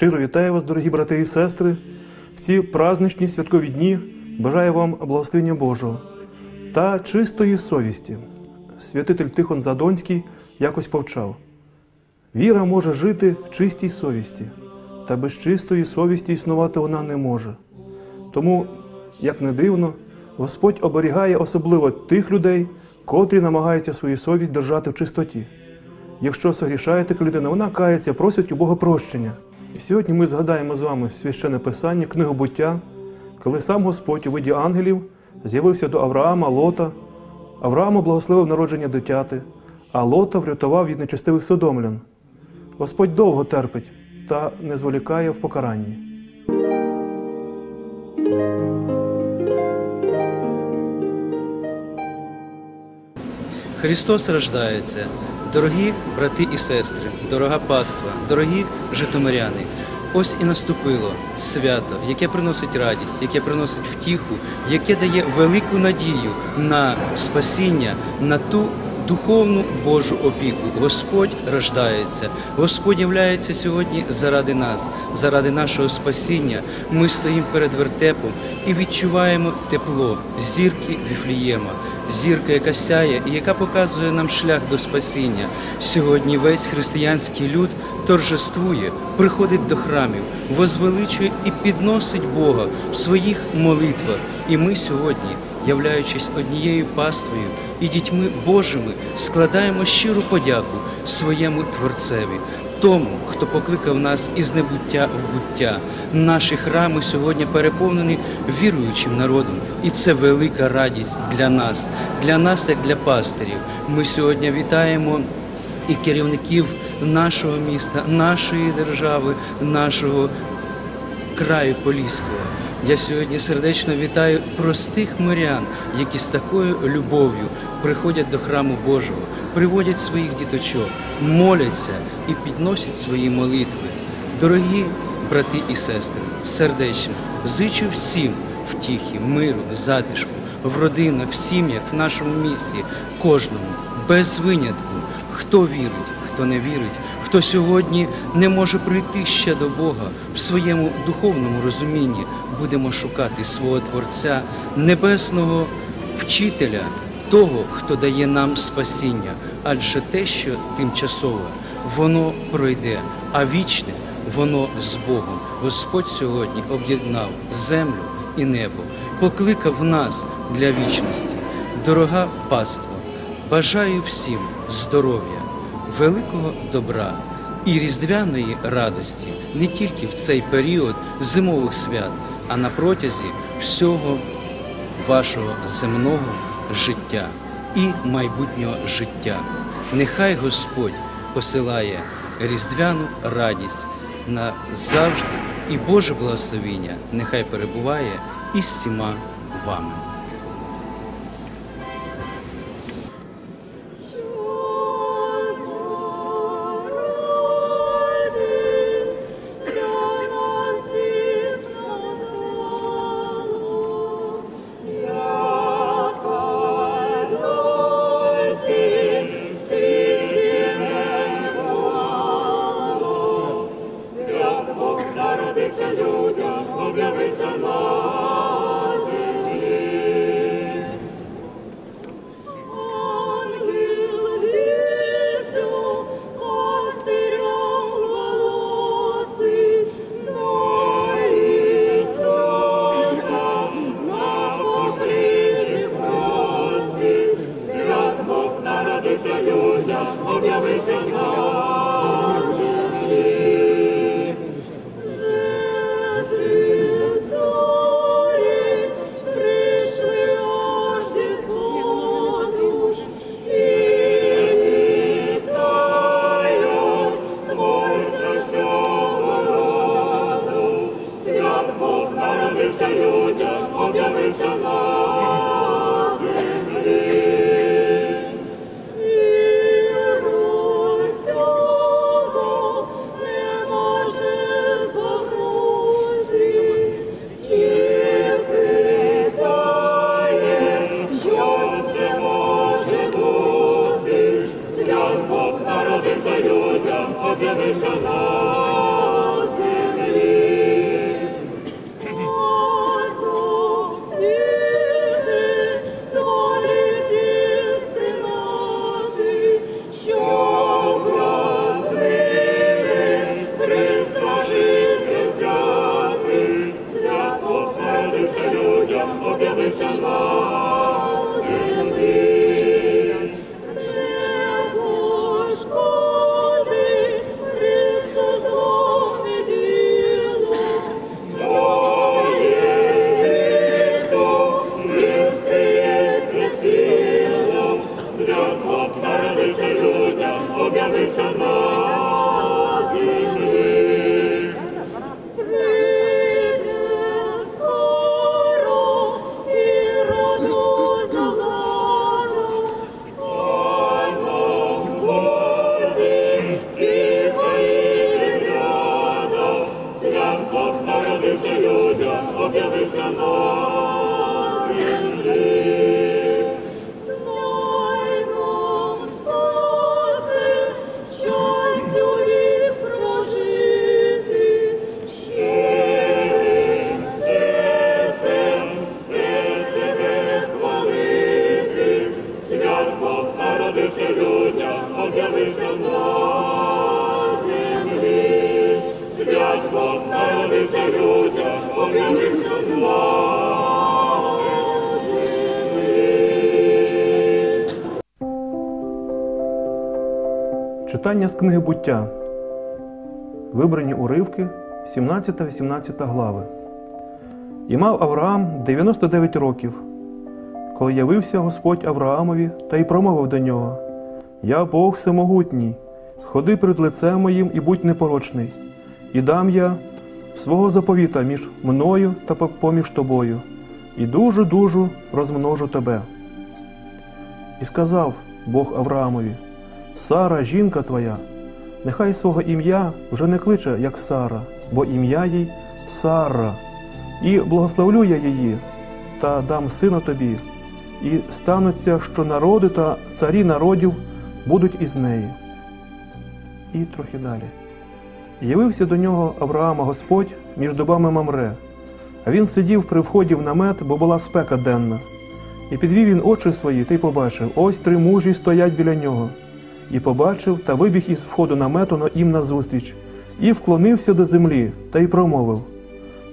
Щиро вітаю вас, дорогі брати і сестри, в ці праздничні святкові дні бажаю вам благословення Божого та чистої совісті. Святитель Тихон Задонський якось повчав: віра може жити в чистій совісті, та без чистої совісті існувати вона не може. Тому, як не дивно, Господь оберігає особливо тих людей, котрі намагаються свою совість держати в чистоті. Якщо согрішає така людина, вона кається, просить у Бога прощення. І сьогодні ми згадаємо з вами священне писання, книгу буття, коли сам Господь у виді ангелів з'явився до Авраама, Лота. Аврааму благословив народження дитяти, а Лота врятував від нечестивих содомлян. Господь довго терпить та не зволікає в покаранні. Христос рождається, дорогі брати і сестри, дорога паства, дорогі житомиряни. Ось і наступило свято, яке приносить радість, яке приносить втіху, яке дає велику надію на спасіння, на ту духовну Божу опіку. Господь рождається, Господь являється сьогодні заради нас, заради нашого спасіння. Ми стоїмо перед вертепом і відчуваємо тепло зірки Віфлієма зірка, яка сяє і яка показує нам шлях до спасіння. Сьогодні весь християнський люд торжествує, приходить до храмів, возвеличує і підносить Бога в своїх молитвах. І ми сьогодні, являючись однією паствою і дітьми Божими, складаємо щиру подяку своєму Творцеві. Тому, хто покликав нас із небуття в буття, наші храми сьогодні переповнені віруючим народом, і це велика радість для нас, для нас, як для пастирів. Ми сьогодні вітаємо і керівників нашого міста, нашої держави, нашого краю Поліського. Я сьогодні сердечно вітаю простих мирян, які з такою любов'ю приходять до храму Божого, приводять своїх діточок, моляться і підносять свої молитви. Дорогі брати і сестри, сердечно зичу всім втіхи, миру, затишку, в родинах, в сім'ях, в нашому місті, кожному, без винятку, хто вірить, хто не вірить, хто сьогодні не може прийти ще до Бога в своєму духовному розумінні, будемо шукати свого Творця, небесного вчителя, того, хто дає нам спасіння, адже те, що тимчасове, воно пройде, а вічне воно з Богом. Господь сьогодні об'єднав землю і небо, покликав нас для вічності. Дорога паства, бажаю всім здоров'я, великого добра і різдвяної радості не тільки в цей період зимових свят, а на протязі всього вашого земного життя і майбутнього життя. Нехай Господь посилає різдвяну радість назавжди, і Боже благословіння нехай перебуває із всіма вами. Читання з книги буття. Вибрані уривки 17 18 глави. І мав Авраам 99 років, коли явився Господь Авраамові та й промовив до нього: Я Бог всемогутній, ходи перед лицем моїм і будь непорочний, і дам я свого заповіта між мною та поміж тобою, і дуже дуже розмножу тебе. І сказав Бог Авраамові: Сара, жінка твоя, нехай свого ім'я вже не кличе, як Сара, бо ім'я їй Сара, і благословлю я її, та дам сина тобі, і стануться, що народи та царі народів будуть із неї. І трохи далі. Явився до нього Авраама Господь між добами Мамре, а він сидів при вході в намет, бо була спека денна. І підвів він очі свої та й побачив: ось три мужі стоять біля нього. І побачив та вибіг із входу намету на їм назустріч, і вклонився до землі та й промовив: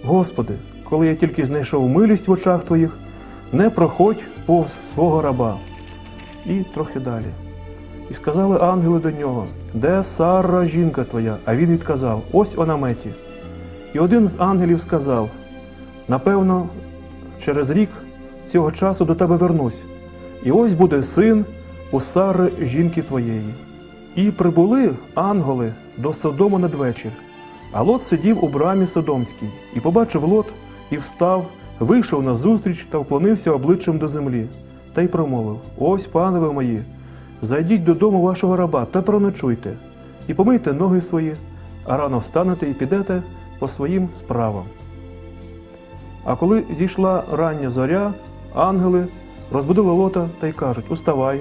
Господи, коли я тільки знайшов милість в очах твоїх, не проходь повз свого раба. І трохи далі. І сказали ангели до нього: Де Сара, жінка твоя? А він відказав: Ось у наметі. І один з ангелів сказав: Напевно, через рік цього часу до тебе вернусь, і ось буде син у Сари жінки твоєї. І прибули ангели до Содому надвечір. А Лот сидів у брамі Содомській, і побачив Лот, і встав, вийшов назустріч та вклонився обличчям до землі, та й промовив: Ось, панове мої, зайдіть додому вашого раба та проночуйте, і помийте ноги свої, а рано встанете і підете по своїм справам. А коли зійшла рання зоря, ангели розбудили лота та й кажуть: Уставай,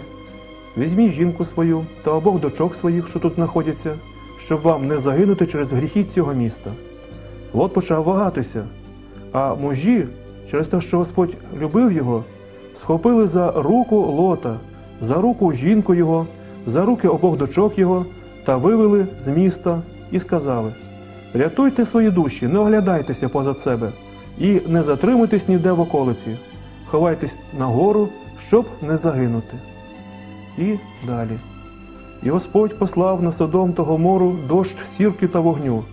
візьміть жінку свою та обох дочок своїх, що тут знаходяться, щоб вам не загинути через гріхи цього міста. Лот почав вагатися, а мужі, через те, що Господь любив його, схопили за руку лота, за руку жінку його, за руки обох дочок його та вивели з міста і сказали: Рятуйте свої душі, не оглядайтеся позад себе і не затримуйтесь ніде в околиці, ховайтесь на гору, щоб не загинути. І далі. І Господь послав на Содом того мору дощ сірки та вогню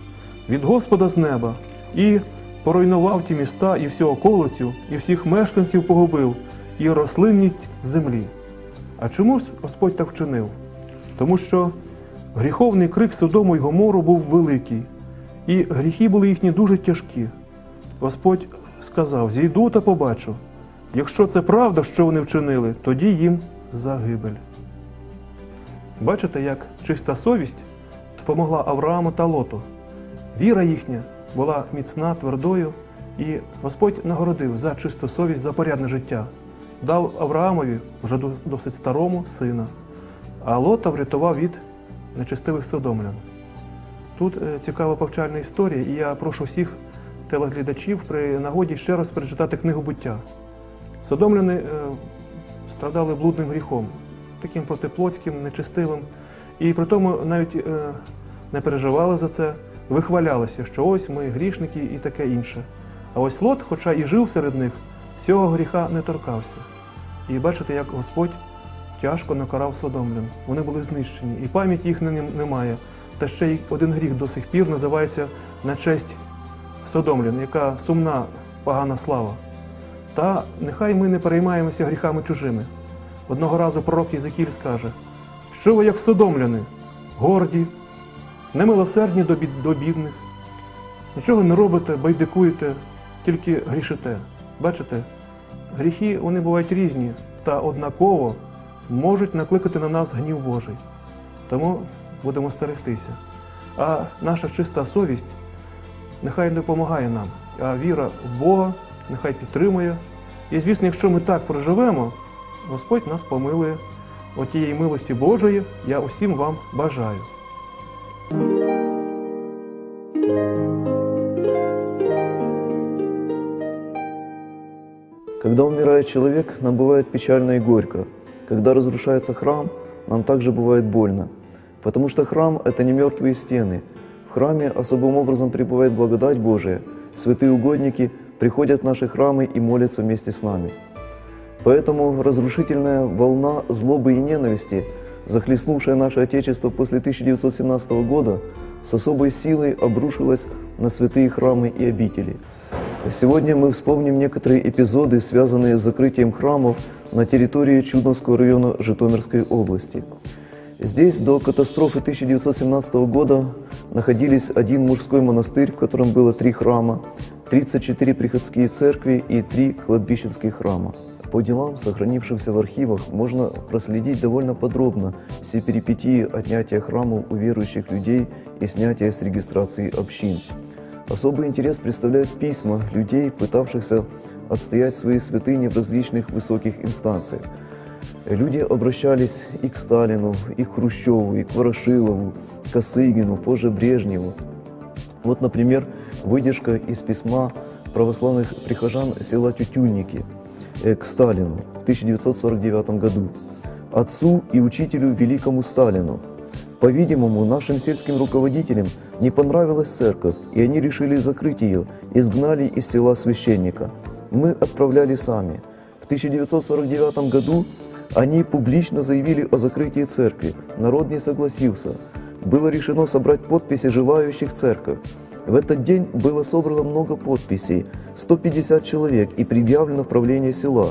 від Господа з неба, і поруйнував ті міста і всю околицю, і всіх мешканців погубив, і рослинність землі. А чому Господь так вчинив? Тому що гріховний крик Содому й Гомору був великий, і гріхи були їхні дуже тяжкі. Господь сказав: зійду та побачу. Якщо це правда, що вони вчинили, тоді їм загибель. Бачите, як чиста совість допомогла Аврааму та Лоту. Віра їхня була міцна, твердою, і Господь нагородив за чисту совість, за порядне життя, дав Авраамові, вже досить старому, сина, а Лота врятував від нечестивих содомлян. Тут е, цікава повчальна історія, і я прошу всіх телеглядачів при нагоді ще раз перечитати книгу буття. Содомляни е, страдали блудним гріхом, таким протиплотським, нечестивим, і при тому навіть е, не переживали за це, вихвалялися, що ось ми грішники і таке інше. А ось Лот, хоча і жив серед них, цього гріха не торкався. І бачите, як Господь тяжко накарав содомлян. Вони були знищені, і пам'ять їх немає. Та ще й один гріх до сих пір називається на честь Содомлян, яка сумна, погана слава. Та нехай ми не переймаємося гріхами чужими. Одного разу пророк Єзекіль скаже, що ви як содомляни, горді, немилосердні до, бід, до бідних, нічого не робите, байдикуєте, тільки грішите. Бачите, гріхи вони бувають різні та однаково можуть накликати на нас гнів Божий. Тому будемо стерегтися. А наша чиста совість нехай допомагає нам, а віра в Бога нехай підтримує. І, звісно, якщо ми так проживемо, Господь нас помилує. Отієї милості Божої я усім вам бажаю. Когда умирает человек, нам бывает печально и горько. Когда разрушается храм, нам также бывает больно. Потому что храм – это не мертвые стены. В храме особым образом пребывает благодать Божия. Святые угодники приходят в наши храмы и молятся вместе с нами. Поэтому разрушительная волна злобы и ненависти захлестнувшая наше Отечество после 1917 года, с особой силой обрушилась на святые храмы и обители. Сегодня мы вспомним некоторые эпизоды, связанные с закрытием храмов на территории Чудновского района Житомирской области. Здесь до катастрофы 1917 года находились один мужской монастырь, в котором было три храма, 34 приходские церкви и три кладбищенских храма. По делам, сохранившимся в архивах, можно проследить довольно подробно все перипетии отнятия храмов у верующих людей и снятия с регистрации общин. Особый интерес представляют письма людей, пытавшихся отстоять свои святыни в различных высоких инстанциях. Люди обращались и к Сталину, и к Хрущеву, и к Ворошилову, Косыгину, позже Брежневу. Вот, например, выдержка из письма православных прихожан села Тютюнники э, к Сталину в 1949 году. «Отцу и учителю великому Сталину, по-видимому, нашим сельским руководителям не понравилась церковь, и они решили закрыть ее, изгнали из села священника. Мы отправляли сами. В 1949 году они публично заявили о закрытии церкви. Народ не согласился. Было решено собрать подписи желающих церковь. В этот день было собрано много подписей, 150 человек, и предъявлено в правление села.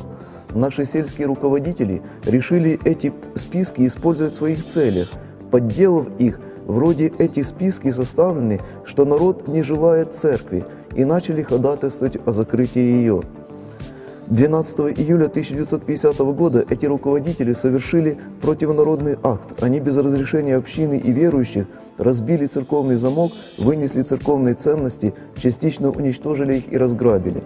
Наши сельские руководители решили эти списки использовать в своих целях, подделав их, вроде эти списки составлены, что народ не желает церкви, и начали ходатайствовать о закрытии ее. 12 июля 1950 года эти руководители совершили противонародный акт. Они без разрешения общины и верующих разбили церковный замок, вынесли церковные ценности, частично уничтожили их и разграбили.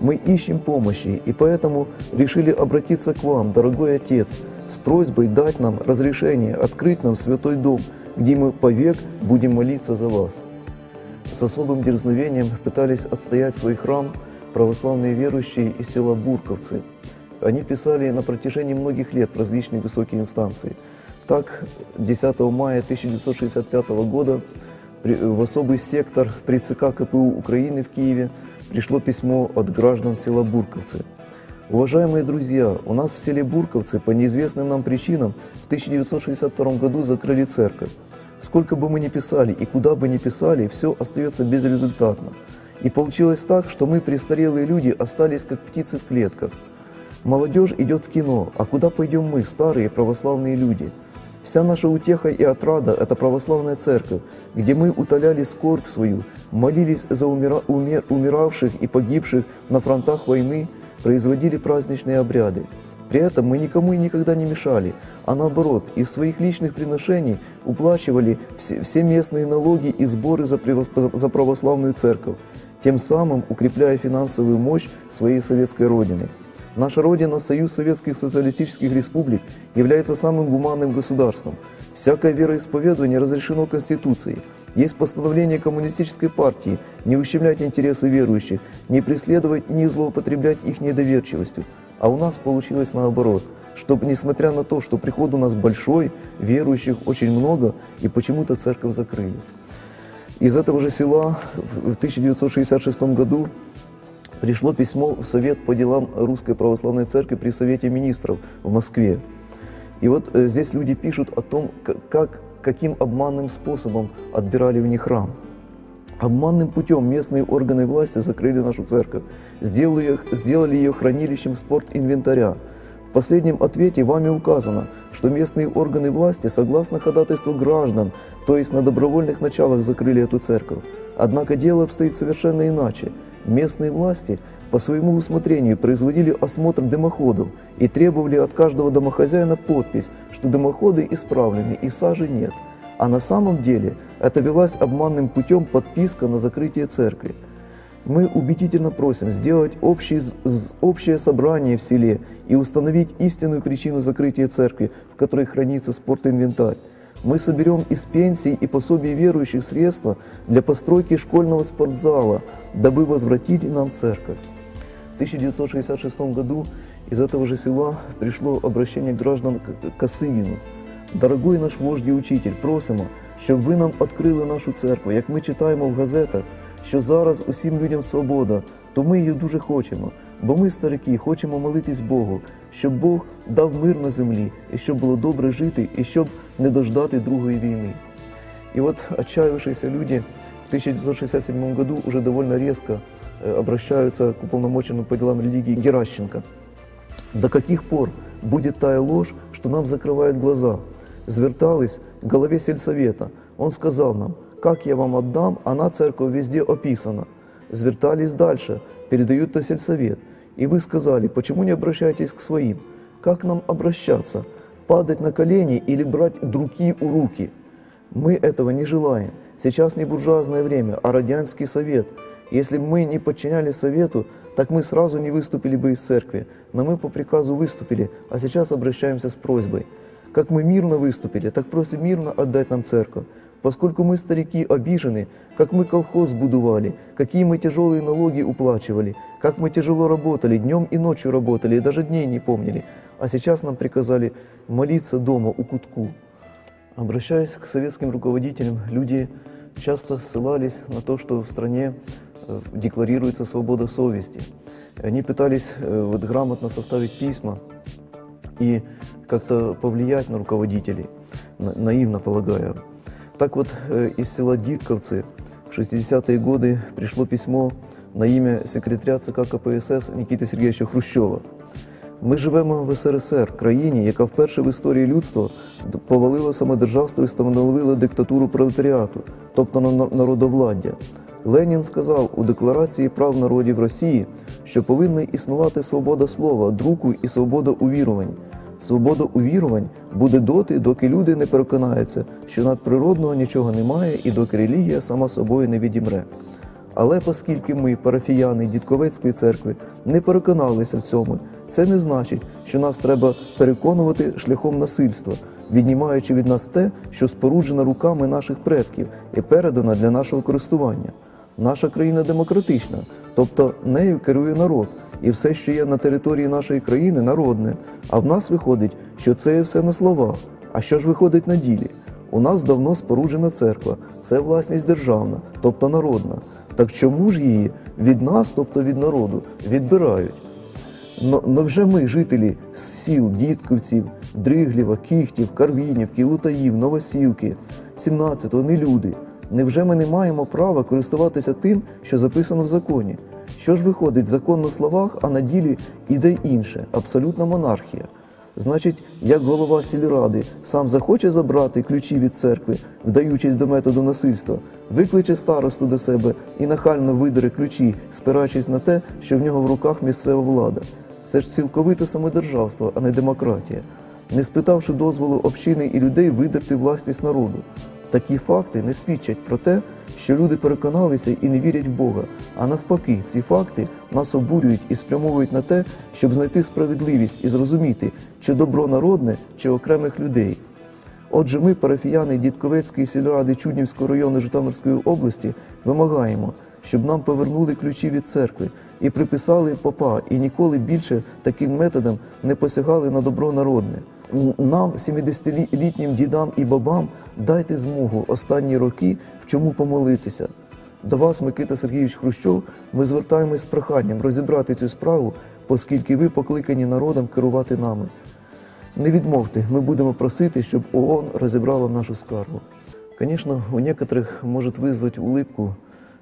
Мы ищем помощи, и поэтому решили обратиться к вам, дорогой Отец, с просьбой дать нам разрешение открыть нам святой дом, где мы повек будем молиться за вас. С особым дерзновением пытались отстоять свой храм православные верующие из села Бурковцы. Они писали на протяжении многих лет в различные высокие инстанции. Так, 10 мая 1965 года в особый сектор при ЦК КПУ Украины в Киеве пришло письмо от граждан села Бурковцы. Уважаемые друзья, у нас в селе Бурковцы по неизвестным нам причинам в 1962 году закрыли церковь. Сколько бы мы ни писали и куда бы ни писали, все остается безрезультатно. И получилось так, что мы, престарелые люди, остались как птицы в клетках. Молодежь идет в кино, а куда пойдем мы, старые православные люди? Вся наша утеха и отрада – это православная церковь, где мы утоляли скорбь свою, молились за умира- умер- умиравших и погибших на фронтах войны, производили праздничные обряды. При этом мы никому и никогда не мешали, а наоборот, из своих личных приношений уплачивали все, местные налоги и сборы за православную церковь, тем самым укрепляя финансовую мощь своей советской родины. Наша Родина, Союз Советских Социалистических Республик, является самым гуманным государством. Всякое вероисповедание разрешено Конституцией. Есть постановление Коммунистической партии не ущемлять интересы верующих, не преследовать не злоупотреблять их недоверчивостью. А у нас получилось наоборот, чтобы, несмотря на то, что приход у нас большой, верующих очень много, и почему-то церковь закрыли. Из этого же села в 1966 году пришло письмо в Совет по делам Русской Православной Церкви при Совете Министров в Москве. И вот э, здесь люди пишут о том, как, каким обманным способом отбирали у них храм. Обманным путем местные органы власти закрыли нашу церковь, сделали ее, сделали ее хранилищем спортинвентаря. В последнем ответе вами указано, что местные органы власти, согласно ходатайству граждан, то есть на добровольных началах закрыли эту церковь. Однако дело обстоит совершенно иначе. Местные власти по своему усмотрению производили осмотр дымоходов и требовали от каждого домохозяина подпись, что дымоходы исправлены и сажи нет. А на самом деле это велась обманным путем подписка на закрытие церкви. Мы убедительно просим сделать общий, общее собрание в селе и установить истинную причину закрытия церкви, в которой хранится спортинвентарь. Мы соберем из пенсий и пособий верующих средства для постройки школьного спортзала, дабы возвратить нам церковь. В 1966 году из этого же села пришло обращение граждан к Косыгину. Дорогой наш вождь і учитель, просимо, щоб ви нам відкрили нашу церкву. Як ми читаємо в газетах, що зараз усім людям свобода, то ми її дуже хочемо. Бо ми, старики, хочемо молитись Богу, щоб Бог дав мир на землі, і щоб було добре жити, і щоб не дождати другої війни. И вот отчаявшиеся люди в 1967 году уже довольно резко э, обращаются к уполномоченному по делам религии Геращенко. До каких пор будет тая ложь, что нам закрывают глаза? Звертались к голове сельсовета. Он сказал нам, как я вам отдам, она церковь везде описана. Звертались дальше, передают на сельсовет. И вы сказали, почему не обращаетесь к своим? Как нам обращаться? Падать на колени или брать други у руки? Мы этого не желаем. Сейчас не буржуазное время, а радянский совет. Если бы мы не подчинялись совету, так мы сразу не выступили бы из церкви. Но мы по приказу выступили, а сейчас обращаемся с просьбой. Как мы мирно выступили, так просим мирно отдать нам церковь. Поскольку мы, старики, обижены, как мы колхоз будували, какие мы тяжелые налоги уплачивали, как мы тяжело работали, днем и ночью работали, и даже дней не помнили. А сейчас нам приказали молиться дома у кутку. Обращаясь к советским руководителям, люди часто ссылались на то, что в стране э, декларируется свобода совести. Они пытались э, вот, грамотно составить письма и как-то повлиять на руководителей, на- наивно полагая. Так вот, э, из села Дитковцы в 60-е годы пришло письмо на имя секретаря ЦК КПСС Никиты Сергеевича Хрущова. Ми живемо в СРСР, країні, яка вперше в історії людства повалила самодержавство і встановила диктатуру пролетаріату, тобто на- народовладдя. Ленін сказав у Декларації прав народів Росії, що повинна існувати свобода слова, друку і свобода увірувань. Свобода увірувань буде доти, доки люди не переконаються, що надприродного нічого немає і доки релігія сама собою не відімре. Але оскільки ми, парафіяни Дідковецької церкви, не переконалися в цьому, це не значить, що нас треба переконувати шляхом насильства, віднімаючи від нас те, що споруджено руками наших предків і передано для нашого користування. Наша країна демократична, тобто нею керує народ, і все, що є на території нашої країни, народне. А в нас виходить, що це є все на словах. А що ж виходить на ділі? У нас давно споруджена церква, це власність державна, тобто народна. Так чому ж її від нас, тобто від народу, відбирають? Но, вже ми, жителі сіл, Дітковців, Дриглєва, Кіхтів, Карвінівки, Лутаїв, Новосілки, 17-го, не люди. Невже ми не маємо права користуватися тим, що записано в законі? Що ж виходить закон на словах, а на ділі іде інше, абсолютна монархія. Значить, як голова сільради сам захоче забрати ключі від церкви, вдаючись до методу насильства, викличе старосту до себе і нахально видере ключі, спираючись на те, що в нього в руках місцева влада. Це ж цілковите самодержавство, а не демократія. Не спитавши дозволу общини і людей видерти власність народу. Такі факти не свідчать про те, що люди переконалися і не вірять в Бога. А навпаки, ці факти нас обурюють і спрямовують на те, щоб знайти справедливість і зрозуміти, чи добро народне, чи окремих людей. Отже, ми, парафіяни Дідковецької сільради Чуднівського району Житомирської області, вимагаємо, щоб нам повернули ключі від церкви і приписали попа, і ніколи більше таким методом не посягали на добро народне. М, Нам, 70-літнім дідам і бабам, дайте змогу останні роки в чому помолитися. До вас, Микита Сергійович Хрущов, ми звертаємось з проханням розібрати цю справу, оскільки ви покликані народом керувати нами. Не відмовте, ми будемо просити, щоб ООН розібрала нашу скаргу. Конечно, у некоторых может вызвать улыбку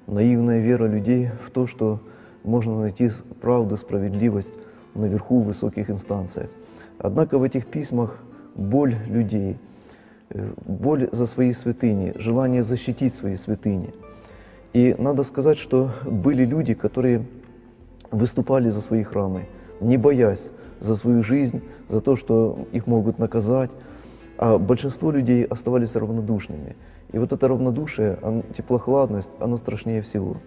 Наивная вера людей в то, что можно найти правду, справедливость наверху в высоких инстанциях. Однако в этих письмах боль людей, э, боль за свои святыни, желание защитить свои святыни. И надо сказать, что были люди, которые выступали за свои храмы, не боясь за свою жизнь, за то, что их могут наказать, а большинство людей оставались равнодушными. И вот это равнодушие, теплохладность, оно страшнее всего.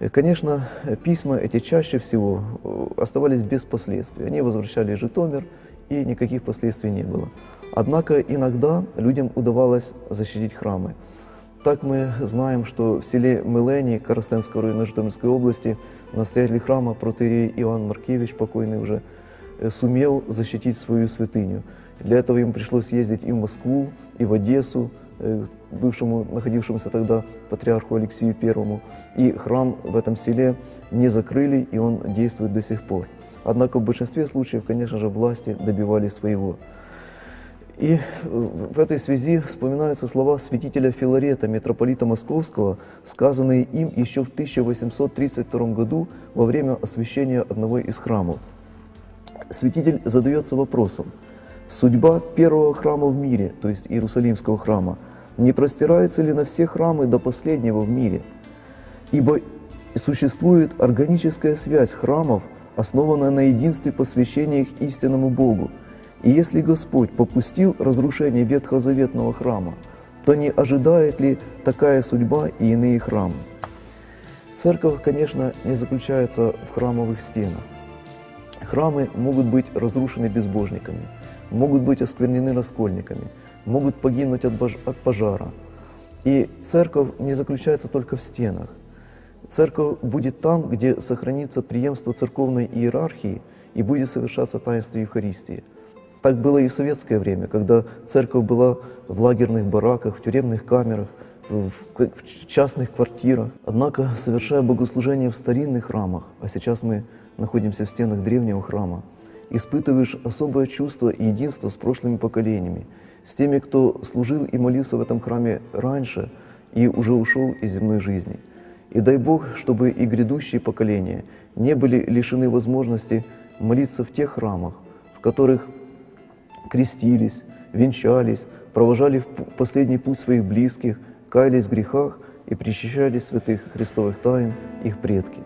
Э, Конечно, э, письма эти чаще всего э, оставались без последствий. Они возвращали Житомир, и никаких последствий не было. Однако иногда людям удавалось защитить храмы. Так мы знаем, что в селе Мелени Коростенского района Житомирской области настоятель храма протерей Иоанн Маркевич, покойный уже, сумел защитить свою святыню. Для этого ему пришлось ездить и в Москву, и в Одессу, бывшему, находившемуся тогда патриарху Алексею Первому. И храм в этом селе не закрыли, и он действует до сих пор. Однако в большинстве случаев, конечно же, власти добивались своего. И э, в этой связи вспоминаются слова святителя Филарета, митрополита Московского, сказанные им еще в 1832 году во время освящения одного из храмов. Святитель задается вопросом, судьба первого храма в мире, то есть Иерусалимского храма, не простирается ли на все храмы до последнего в мире? Ибо существует органическая связь храмов, основанная на единстве посвящения их истинному Богу. И если Господь попустил разрушение ветхозаветного храма, то не ожидает ли такая судьба и иные храмы? Церковь, конечно, не заключается в храмовых стенах. Храмы могут быть разрушены безбожниками, могут быть осквернены раскольниками, могут погибнуть от, от пожара. И церковь не заключается только в стенах. Церковь будет там, где сохранится преемство церковной иерархии и будет совершаться таинство Евхаристии. Так было и в советское время, когда церковь была в лагерных бараках, в тюремных камерах, в частных квартирах. Однако, совершая богослужение в старинных храмах, а сейчас мы находимся в стенах древнего храма, испытываешь особое чувство единства с прошлыми поколениями, с теми, кто служил и молился в этом храме раньше и уже ушел из земной жизни. И дай Бог, чтобы и грядущие поколения не были лишены возможности молиться в тех храмах, в которых крестились, венчались, провожали в последний путь своих близких, каялись в грехах и причащали святых Христовых тайн их предки.